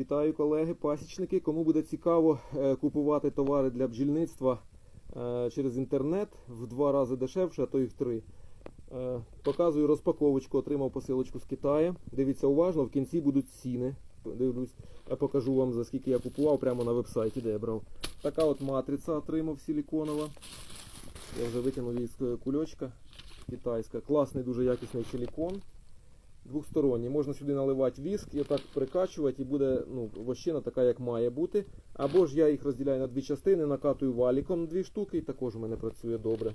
Вітаю колеги, пасічники. Кому буде цікаво е, купувати товари для бджільництва е, через інтернет в два рази дешевше, а то і в три. Е, Показую розпаковочку, отримав посилочку з Китаю. Дивіться уважно, в кінці будуть ціни. Дивлюсь, покажу вам за скільки я купував прямо на вебсайті, де я брав. Така от матриця отримав силіконова. Я вже витягнув її з кульочка китайська. Класний, дуже якісний силікон. Двохсторонній. Можна сюди наливати віск і отак прикачувати, і буде ну, вощина така, як має бути. Або ж я їх розділяю на дві частини, накатую валіком дві штуки, і також у мене працює добре.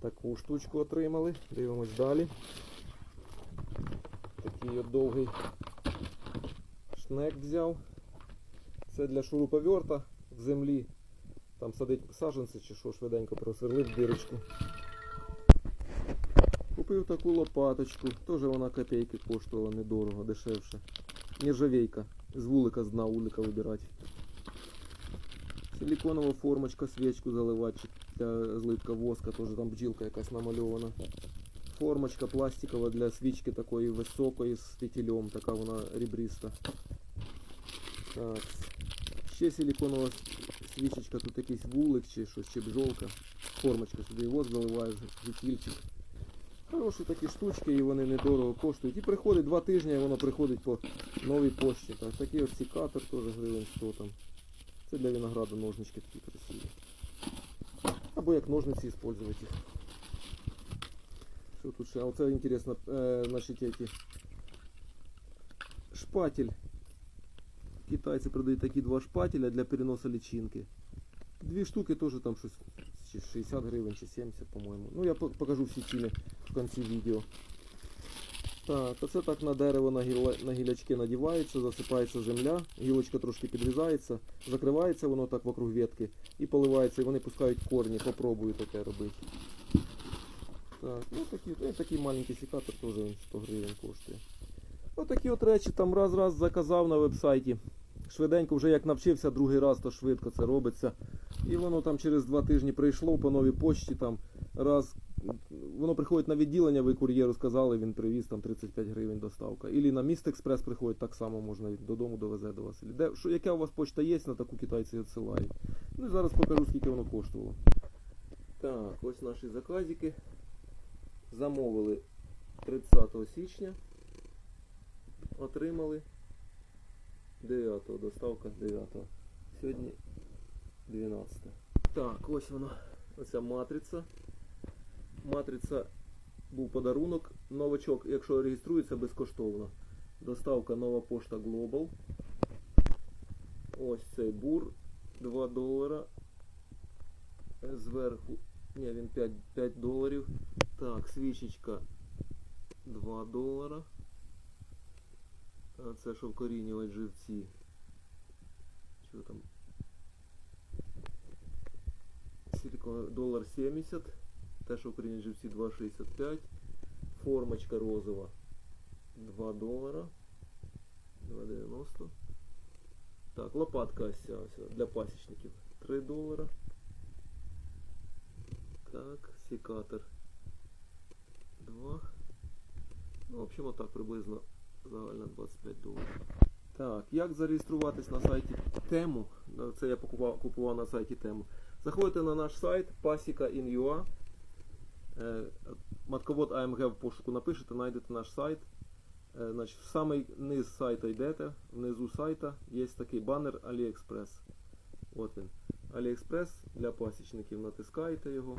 Таку штучку отримали. Дивимось далі. Такий от довгий шнек взяв. Це для шуруповерта в землі. Там садить саджанці чи що швиденько просверлив дирочку. Купив таку лопаточку, теж вона копійки коштувала недорого, дешевше. Нержавейка. З вулика, з дна вулика вибирати. Силиконова формочка, свічку заливати для злитка воска, теж там бджілка якась намальована. Формочка пластикова для свічки такої високої з фітилем, така вона ребриста. Так. Ще силиконова свічечка, тут якийсь вулик чи щось, чи бджолка. Формочка сюди воск заливаєш, фітільчик. Хороші такі штучки і вони недорого коштують. І приходить два тижні, і воно приходить по новій пошті. Так, такий от секатор теж гривень 100 там. Це для винограду ножнички такі красиві. Або як ножниці використовувати їх. Що тут ще? Оце інтересно, е, значить, эти шпатель. Китайці продають такі два шпателя для переносу личинки. Дві штуки теж там щось 60 гривень, чи 70, по-моєму. Ну я покажу всі ціни в кінці відео. Так, оце так на дерево на, гілла- на гілячки надівається, засипається земля, гілочка трошки підрізається, закривається воно так вокруг ветки і поливається, і вони пускають корні. Попробую таке робити. Так, ну такий, ну, такий маленький секатор теж 100 гривень коштує. Отакі от речі там раз-раз заказав на вебсайті. Швиденько вже як навчився другий раз, то швидко це робиться. І воно там через два тижні прийшло по новій почті там раз. Воно приходить на відділення, ви кур'єру сказали, він привіз там 35 гривень доставка. Ілі на міст експрес приходить, так само можна додому довезе до вас. Де, що, яка у вас почта є, на таку китайці відсилають. Ну і зараз покажу, скільки воно коштувало. Так, ось наші заказики. Замовили 30 січня. Отримали 9 доставка 9 Сьогодні 12 Так, ось вона. Оця матриця. Матриця був подарунок. Новачок, якщо реєструється, безкоштовно. Доставка нова пошта Global. Ось цей бур 2 долара. Зверху. Ні, він 5, 5 доларів. Так, свічечка 2 долара. А це що живці. Що там? Долар 70. Те, що вкорінювати живці 2,65. Формочка розова 2 долара. 2,90. Так, лопатка ось ця для пасічників 3 долара. Так, секатор 2. Ну, в общем, отак приблизно загально 25 доларів. Так, як зареєструватись на сайті Тему? Це я купував, купував на сайті Тему. Заходите на наш сайт pasika.in.ua. Е, Матковод AMG в пошуку напишете, знайдете наш сайт. Е, Значить, в самий низ сайта йдете, внизу сайта є такий банер AliExpress. От він. AliExpress для пасічників. Натискаєте його.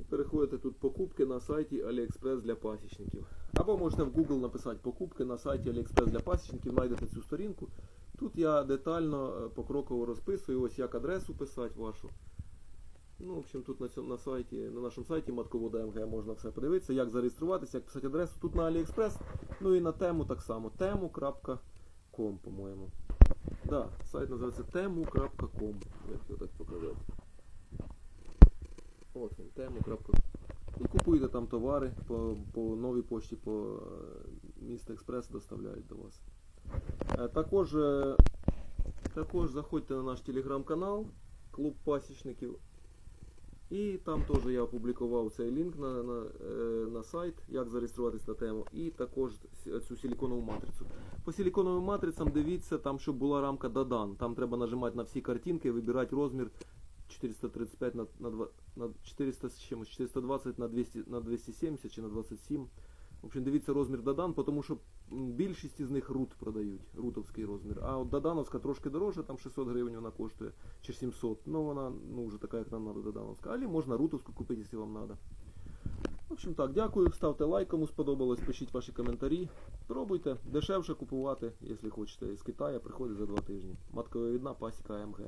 І переходите тут покупки на сайті AliExpress для пасічників. Або можете в Google написати покупки на сайті AliExpress для пасічників, знайдете цю сторінку. Тут я детально е, покроково розписую, ось як адресу писати вашу. Ну, в общем, тут на, на сайті, на нашому сайті матковода можна все подивитися, як зареєструватися, як писати адресу. Тут на AliExpress, ну і на тему так само. temu.com, по-моєму. Да, сайт називається temu.com. Як його так показати. От він, temu.com. І купуєте там товари по, по новій пошті, по е, міст Експрес доставляють до вас. Е, Також, е, також заходьте на наш телеграм-канал, клуб пасічників. І там теж я опублікував цей лінк на, на, е, на сайт, як зареєструватись на тему, і також цю силіконову матрицю. По силіконовим матрицям дивіться, там щоб була рамка Dadan. Там треба нажимати на всі картинки, вибирати розмір 435 на, на, на 400 з чимось, 420 на 200 на 270 чи на 27. В общем, дивіться розмір Дадан, тому що більшість із них рут продають, рутовський розмір. А от Дадановська трошки дорожче, там 600 гривень вона коштує, чи 700. Ну вона ну, вже така, як нам треба Дадановська. Але можна рутовську купити, якщо вам треба. В общем так, дякую, ставте лайк, кому сподобалось, пишіть ваші коментарі. Пробуйте, дешевше купувати, якщо хочете. З Китаю приходить за два тижні. Маткове відна, пасіка АМГ.